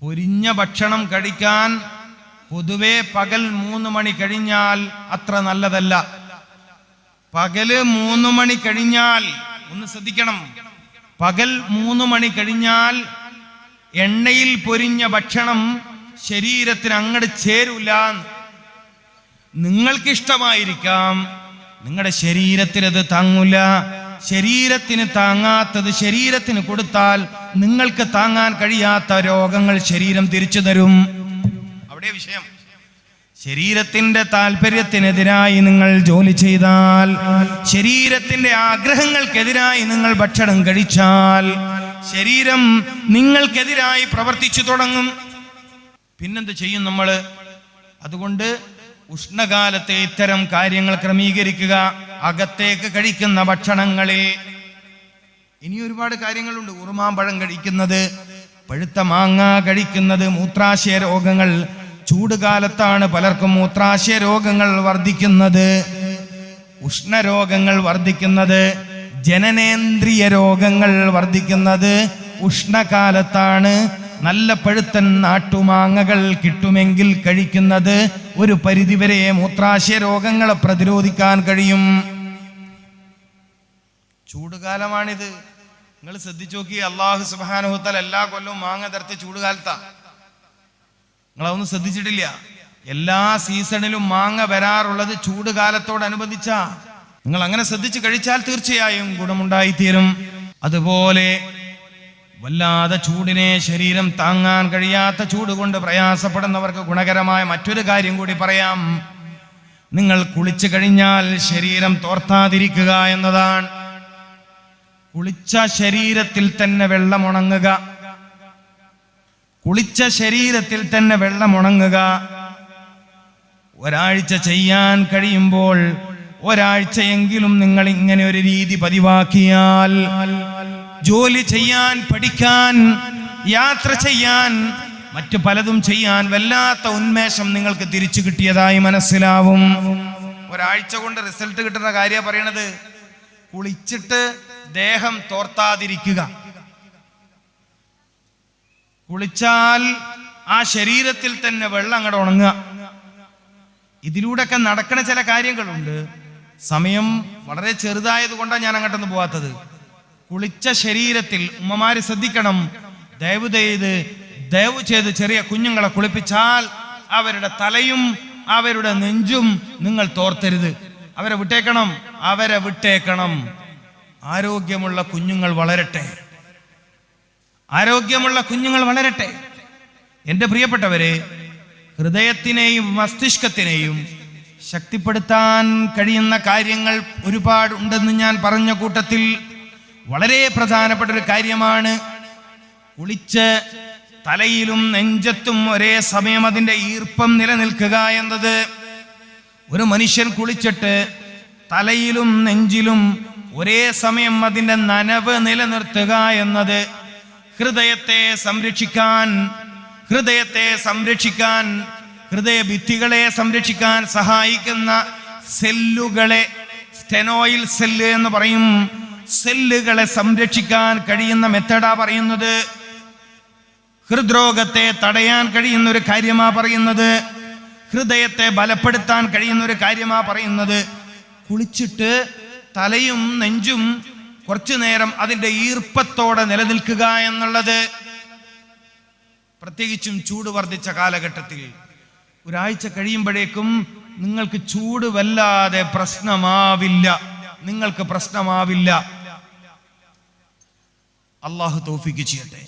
പൊരിഞ്ഞ ഭക്ഷണം കഴിക്കാൻ പൊതുവെ പകൽ മൂന്ന് മണി കഴിഞ്ഞാൽ അത്ര നല്ലതല്ല. പകൽ മൂന്ന് മണി കഴിഞ്ഞാൽ ഒന്ന് ശ്രദ്ധിക്കണം. പകൽ മൂന്ന് മണി കഴിഞ്ഞാൽ എണ്ണയിൽ പൊരിഞ്ഞ ഭക്ഷണം ശരീരത്തിന് അങ്ങോട്ട് ചേരൂല. നിങ്ങൾക്കിഷ്ടമായിരിക്കാം. നിങ്ങളുടെ ശരീരത്തിനത് താങ്ങൂല. ശരീരത്തിന് താങ്ങാത്തത് ശരീരത്തിന് കൊടുത്താൽ നിങ്ങൾക്ക് താങ്ങാൻ കഴിയാത്ത രോഗങ്ങൾ ശരീരം തിരിച്ചു തരും. അവിടെ വിഷയം. ശരീരത്തിന്റെ താല്പര്യത്തിനെതിരായി നിങ്ങൾ ജോലി ചെയ്താൽ ശരീരത്തിന്റെ ആഗ്രഹങ്ങൾക്കെതിരായി നിങ്ങൾ ഭക്ഷണം കഴിച്ചാൽ ശരീരം നിങ്ങൾക്കെതിരായി പ്രവർത്തിച്ചു തുടങ്ങും. പിന്നെന്ത് ചെയ്യും നമ്മൾ? അതുകൊണ്ട് ഉഷ്ണകാലത്തെ ഇത്തരം കാര്യങ്ങൾ ക്രമീകരിക്കുക. അകത്തേക്ക് കഴിക്കുന്ന ഭക്ഷണങ്ങളിൽ ഇനി ഒരുപാട് കാര്യങ്ങളുണ്ട്. ഉറുമാമ്പഴം കഴിക്കുന്നത് പഴുത്ത മാങ്ങ കഴിക്കുന്നത് മൂത്രാശയ രോഗങ്ങൾ. ചൂടുകാലത്താണ് പലർക്കും മൂത്രാശയ രോഗങ്ങൾ വർദ്ധിക്കുന്നത്. ഉഷ്ണരോഗങ്ങൾ വർദ്ധിക്കുന്നത് ജനനേന്ദ്രിയ രോഗങ്ങൾ വർദ്ധിക്കുന്നത്. ഉഷ്ണകാലത്താണ് നല്ല പഴുത്തൻ നാട്ടുമാങ്ങകൾ കിട്ടുമെങ്കിൽ കഴിക്കുന്നത്. ഒരു പരിധിവരെ മൂത്രാശയ രോഗങ്ങളെ പ്രതിരോധിക്കാൻ കഴിയും. ചൂടുകാലമാണിത്. നിങ്ങൾ ശ്രദ്ധിച്ചു നോക്കി അള്ളാഹു സുബാനുഹത്തൽ എല്ലാ കൊല്ലവും മാങ്ങ തരത്തി ചൂടുകാലത്താ. നിങ്ങളതൊന്നും ശ്രദ്ധിച്ചിട്ടില്ല. എല്ലാ സീസണിലും മാങ്ങ വരാറുള്ളത് ചൂടുകാലത്തോടനുബന്ധിച്ചാ. നിങ്ങൾ അങ്ങനെ ശ്രദ്ധിച്ചു കഴിച്ചാൽ തീർച്ചയായും ഗുണമുണ്ടായിത്തീരും. അതുപോലെ വല്ലാതെ ചൂടിനെ ശരീരം താങ്ങാൻ കഴിയാത്ത ചൂട് കൊണ്ട് പ്രയാസപ്പെടുന്നവർക്ക് ഗുണകരമായ മറ്റൊരു കാര്യം കൂടി പറയാം. നിങ്ങൾ കുളിച്ചു കഴിഞ്ഞാൽ ശരീരം തോർത്താതിരിക്കുക എന്നതാണ്. കുളിച്ച ശരീരത്തിൽ തന്നെ വെള്ളം ഉണങ്ങുക. കുളിച്ച ശരീരത്തിൽ തന്നെ വെള്ളം ഉണങ്ങുക. ഒരാഴ്ച ചെയ്യാൻ കഴിയുമ്പോൾ ഒരാഴ്ചയെങ്കിലും നിങ്ങൾ ഇങ്ങനെ ഒരു രീതി പതിവാക്കിയാൽ ജോലി ചെയ്യാൻ പഠിക്കാൻ യാത്ര ചെയ്യാൻ മറ്റു പലതും ചെയ്യാൻ വല്ലാത്ത ഉന്മേഷം നിങ്ങൾക്ക് തിരിച്ചു കിട്ടിയതായി മനസ്സിലാവും. ഒരാഴ്ച കൊണ്ട് റിസൾട്ട് കിട്ടുന്ന കാര്യ പറയണത് കുളിച്ചിട്ട് ദേഹം തോർത്താതിരിക്കുക. കുളിച്ചാൽ ആ ശരീരത്തിൽ തന്നെ വെള്ളം അങ്ങോട്ട് ഉണങ്ങുക. ഇതിലൂടെയൊക്കെ നടക്കുന്ന ചില കാര്യങ്ങളുണ്ട്. സമയം വളരെ ചെറുതായത് കൊണ്ടാണ് ഞാൻ അങ്ങോട്ടൊന്നും പോവാത്തത്. കുളിച്ച ശരീരത്തിൽ ഉമ്മമാര് ശ്രദ്ധിക്കണം. ദയവ് ചെയ്ത് ദയവ് ചെയ്ത് ചെറിയ കുഞ്ഞുങ്ങളെ കുളിപ്പിച്ചാൽ അവരുടെ തലയും അവരുടെ നെഞ്ചും നിങ്ങൾ തോർത്തരുത്. അവരെ വിട്ടേക്കണം. അവരെ വിട്ടേക്കണം. ആരോഗ്യമുള്ള കുഞ്ഞുങ്ങൾ വളരട്ടെ. ആരോഗ്യമുള്ള കുഞ്ഞുങ്ങൾ വളരട്ടെ. എന്റെ പ്രിയപ്പെട്ടവരെ ഹൃദയത്തിനെയും മസ്തിഷ്കത്തിനെയും ശക്തിപ്പെടുത്താൻ കഴിയുന്ന കാര്യങ്ങൾ ഒരുപാട് ഉണ്ടെന്ന് ഞാൻ പറഞ്ഞ കൂട്ടത്തിൽ വളരെ പ്രധാനപ്പെട്ട ഒരു കാര്യമാണ് കുളിച്ച് തലയിലും നെഞ്ചത്തും ഒരേ സമയം അതിന്റെ ഈർപ്പം നിലനിൽക്കുക എന്നത്. ഒരു മനുഷ്യൻ കുളിച്ചിട്ട് തലയിലും നെഞ്ചിലും ഒരേ സമയം അതിന്റെ നനവ് നിലനിർത്തുക എന്നത് ഹൃദയത്തെ സംരക്ഷിക്കാൻ ഹൃദയത്തെ സംരക്ഷിക്കാൻ ഹൃദയ ഭിത്തികളെ സംരക്ഷിക്കാൻ സഹായിക്കുന്ന സെല്ലുകളെ സ്റ്റെനോയിൽ സെല്ല് എന്ന് പറയും. സെല്ലുകളെ സംരക്ഷിക്കാൻ കഴിയുന്ന മെത്തേഡാ പറയുന്നത്. ഹൃദ്രോഗത്തെ തടയാൻ കഴിയുന്ന ഒരു കാര്യമാ പറയുന്നത്. ഹൃദയത്തെ ബലപ്പെടുത്താൻ കഴിയുന്ന ഒരു കാര്യമാ പറയുന്നത്. കുളിച്ചിട്ട് തലയും നെഞ്ചും കുറച്ചു നേരം അതിന്റെ ഈർപ്പത്തോടെ നിലനിൽക്കുക എന്നുള്ളത് പ്രത്യേകിച്ചും ചൂട് വർദ്ധിച്ച കാലഘട്ടത്തിൽ. ഒരാഴ്ച കഴിയുമ്പോഴേക്കും നിങ്ങൾക്ക് ചൂട് വല്ലാതെ പ്രശ്നമാവില്ല. നിങ്ങൾക്ക് പ്രശ്നമാവില്ല. അള്ളാഹു തോഫിക്ക് ചെയ്യട്ടെ.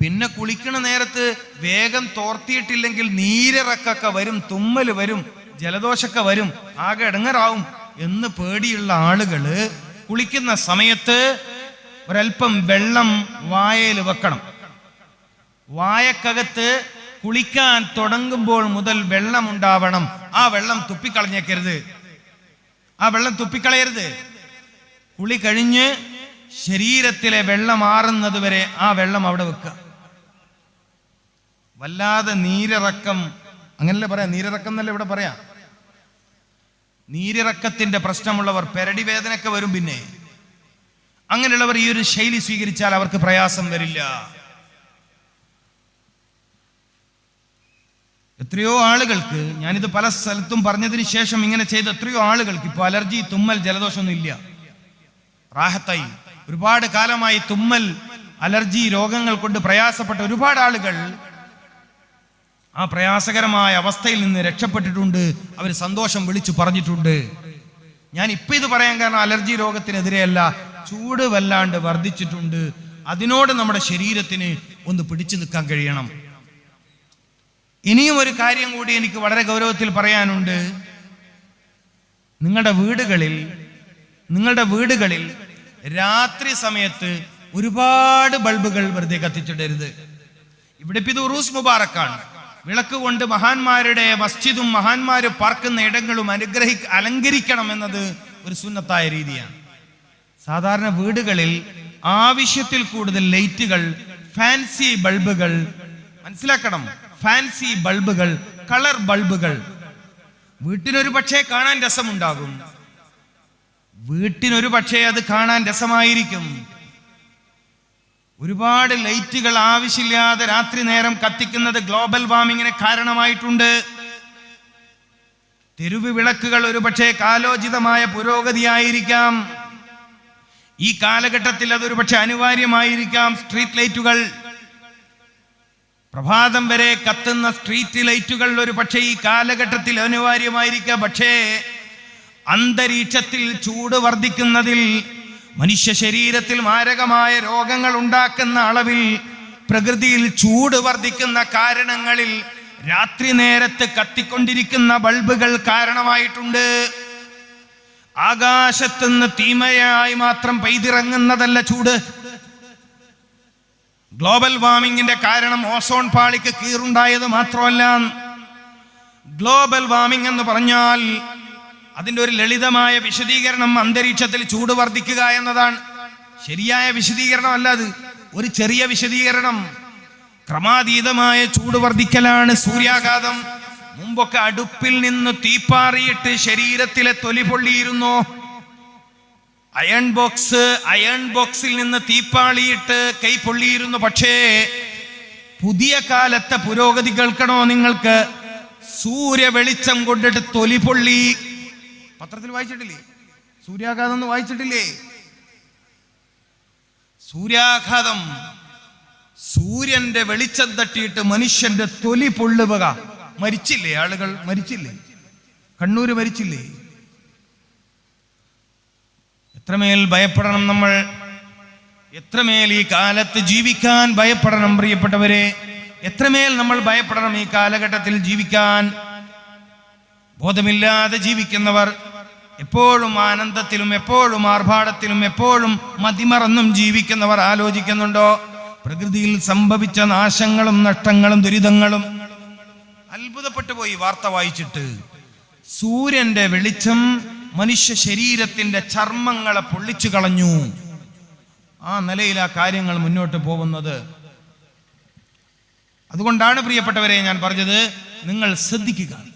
പിന്നെ കുളിക്കണ നേരത്ത് വേഗം തോർത്തിയിട്ടില്ലെങ്കിൽ നീരിറക്കൊക്കെ വരും തുമ്മൽ വരും ജലദോഷമൊക്കെ വരും ആകെ ഇടങ്ങറാവും. എന്ന് പേടിയുള്ള ആളുകൾ കുളിക്കുന്ന സമയത്ത് ഒരൽപ്പം വെള്ളം വായയിൽ വെക്കണം. വായക്കകത്ത് കുളിക്കാൻ തുടങ്ങുമ്പോൾ മുതൽ വെള്ളം ഉണ്ടാവണം ആ വെള്ളം തുപ്പിക്കളഞ്ഞേക്കരുത്. ആ വെള്ളം തുപ്പിക്കളയരുത്. കുളി കഴിഞ്ഞ് ശരീരത്തിലെ വെള്ളം മാറുന്നത് വരെ ആ വെള്ളം അവിടെ വെക്കുക. വല്ലാതെ നീരിറക്കം. അങ്ങനല്ലേ പറയാം? നീരിറക്കം എന്നല്ലേ ഇവിടെ പറയാം? നീരിറക്കത്തിന്റെ പ്രശ്നമുള്ളവർ പെരടി വേദനയൊക്കെ വരും പിന്നെ. അങ്ങനെയുള്ളവർ ഈ ഒരു ശൈലി സ്വീകരിച്ചാൽ അവർക്ക് പ്രയാസം വരില്ല. എത്രയോ ആളുകൾക്ക് ഞാനിത് പല സ്ഥലത്തും പറഞ്ഞതിന് ശേഷം ഇങ്ങനെ ചെയ്ത എത്രയോ ആളുകൾക്ക് ഇപ്പോൾ അലർജി തുമ്മൽ ജലദോഷമൊന്നും ഇല്ല. റാഹത്തായി. ഒരുപാട് കാലമായി തുമ്മൽ അലർജി രോഗങ്ങൾ കൊണ്ട് പ്രയാസപ്പെട്ട ഒരുപാട് ആളുകൾ ആ പ്രയാസകരമായ അവസ്ഥയിൽ നിന്ന് രക്ഷപ്പെട്ടിട്ടുണ്ട്. അവർ സന്തോഷം വിളിച്ചു പറഞ്ഞിട്ടുണ്ട്. ഞാൻ ഇപ്പൊ ഇത് പറയാൻ കാരണം അലർജി രോഗത്തിനെതിരെയല്ല ചൂട് വല്ലാണ്ട് വർദ്ധിച്ചിട്ടുണ്ട്. അതിനോട് നമ്മുടെ ശരീരത്തിന് ഒന്ന് പിടിച്ചു നിൽക്കാൻ കഴിയണം. ഇനിയും ഒരു കാര്യം കൂടി എനിക്ക് വളരെ ഗൗരവത്തിൽ പറയാനുണ്ട്. നിങ്ങളുടെ വീടുകളിൽ നിങ്ങളുടെ വീടുകളിൽ രാത്രി സമയത്ത് ഒരുപാട് ബൾബുകൾ വെറുതെ കത്തിച്ചിടരുത്. ഇവിടെ ഇത് ഉറൂസ് മുബാറക്കാണ്. വിളക്ക് കൊണ്ട് മഹാന്മാരുടെ മസ്ജിദും മഹാന്മാർ പാർക്കുന്ന ഇടങ്ങളും അനുഗ്രഹി അലങ്കരിക്കണം എന്നത് ഒരു സുന്നത്തായ രീതിയാണ്. സാധാരണ വീടുകളിൽ ആവശ്യത്തിൽ കൂടുതൽ ലൈറ്റുകൾ ഫാൻസി ബൾബുകൾ മനസ്സിലാക്കണം ഫാൻസി ബൾബുകൾ കളർ ബൾബുകൾ. വീട്ടിനൊരു പക്ഷേ കാണാൻ രസമുണ്ടാകും. വീട്ടിനൊരു പക്ഷേ അത് കാണാൻ രസമായിരിക്കും. ഒരുപാട് ലൈറ്റുകൾ ആവശ്യമില്ലാതെ രാത്രി നേരം കത്തിക്കുന്നത് ഗ്ലോബൽ വാർമിങ്ങിന് കാരണമായിട്ടുണ്ട്. തെരുവ് വിളക്കുകൾ ഒരുപക്ഷെ കാലോചിതമായ പുരോഗതിയായിരിക്കാം. ഈ കാലഘട്ടത്തിൽ അതൊരു പക്ഷെ അനിവാര്യമായിരിക്കാം. സ്ട്രീറ്റ് ലൈറ്റുകൾ. പ്രഭാതം വരെ കത്തുന്ന സ്ട്രീറ്റ് ലൈറ്റുകൾ ഒരു പക്ഷേ ഈ കാലഘട്ടത്തിൽ അനിവാര്യമായിരിക്കാം. പക്ഷേ അന്തരീക്ഷത്തിൽ ചൂട് വർദ്ധിക്കുന്നതിൽ മനുഷ്യ ശരീരത്തിൽ മാരകമായ രോഗങ്ങൾ ഉണ്ടാക്കുന്ന അളവിൽ പ്രകൃതിയിൽ ചൂട് വർദ്ധിക്കുന്ന കാരണങ്ങളിൽ രാത്രി നേരത്ത് കത്തിക്കൊണ്ടിരിക്കുന്ന ബൾബുകൾ കാരണമായിട്ടുണ്ട്. ആകാശത്തുനിന്ന് തീമയായി മാത്രം പെയ്തിറങ്ങുന്നതല്ല ചൂട്. ഗ്ലോബൽ വാർമിങ്ങിന്റെ കാരണം ഓസോൺ പാളിക്ക് കീറുണ്ടായത് മാത്രമല്ല ഗ്ലോബൽ വാർമിംഗ് എന്ന് പറഞ്ഞാൽ അതിന്റെ ഒരു ലളിതമായ വിശദീകരണം അന്തരീക്ഷത്തിൽ ചൂട് വർദ്ധിക്കുക എന്നതാണ്. ശരിയായ വിശദീകരണം അല്ല അത്. ഒരു ചെറിയ വിശദീകരണം. ക്രമാതീതമായ ചൂട് വർദ്ധിക്കലാണ് സൂര്യാഘാതം. മുമ്പൊക്കെ അടുപ്പിൽ നിന്ന് തീപ്പാറിയിട്ട് ശരീരത്തിലെ തൊലി പൊള്ളിയിരുന്നു? അയൺ ബോക്സ് അയൺ ബോക്സിൽ നിന്ന് തീപ്പാളിയിട്ട് കൈ പൊള്ളിയിരുന്നു. പക്ഷേ പുതിയ കാലത്തെ പുരോഗതി കേൾക്കണോ നിങ്ങൾക്ക്? സൂര്യ വെളിച്ചം കൊണ്ടിട്ട് തൊലി പൊള്ളി. പത്രത്തിൽ വായിച്ചിട്ടില്ലേ? സൂര്യാഘാതം എന്ന് വായിച്ചിട്ടില്ലേ? സൂര്യാഘാതം സൂര്യന്റെ വെളിച്ചം തട്ടിയിട്ട് മനുഷ്യന്റെ തൊലി പൊള്ളുക. മരിച്ചില്ലേ ആളുകൾ? മരിച്ചില്ലേ? കണ്ണൂര് മരിച്ചില്ലേ? എത്രമേൽ ഭയപ്പെടണം നമ്മൾ? എത്രമേൽ ഈ കാലത്ത് ജീവിക്കാൻ ഭയപ്പെടണം പ്രിയപ്പെട്ടവരെ? എത്രമേൽ നമ്മൾ ഭയപ്പെടണം ഈ കാലഘട്ടത്തിൽ ജീവിക്കാൻ? ബോധമില്ലാതെ ജീവിക്കുന്നവർ എപ്പോഴും ആനന്ദത്തിലും എപ്പോഴും ആർഭാടത്തിലും എപ്പോഴും മതിമറന്നും ജീവിക്കുന്നവർ ആലോചിക്കുന്നുണ്ടോ? പ്രകൃതിയിൽ സംഭവിച്ച നാശങ്ങളും നഷ്ടങ്ങളും ദുരിതങ്ങളും. അത്ഭുതപ്പെട്ടു പോയി വാർത്ത വായിച്ചിട്ട്. സൂര്യന്റെ വെളിച്ചം മനുഷ്യ ശരീരത്തിന്റെ ചർമ്മങ്ങളെ പൊള്ളിച്ചു കളഞ്ഞു. ആ നിലയിൽ ആ കാര്യങ്ങൾ മുന്നോട്ട് പോകുന്നത്. അതുകൊണ്ടാണ് പ്രിയപ്പെട്ടവരെ ഞാൻ പറഞ്ഞത് നിങ്ങൾ ശ്രദ്ധിക്കുക.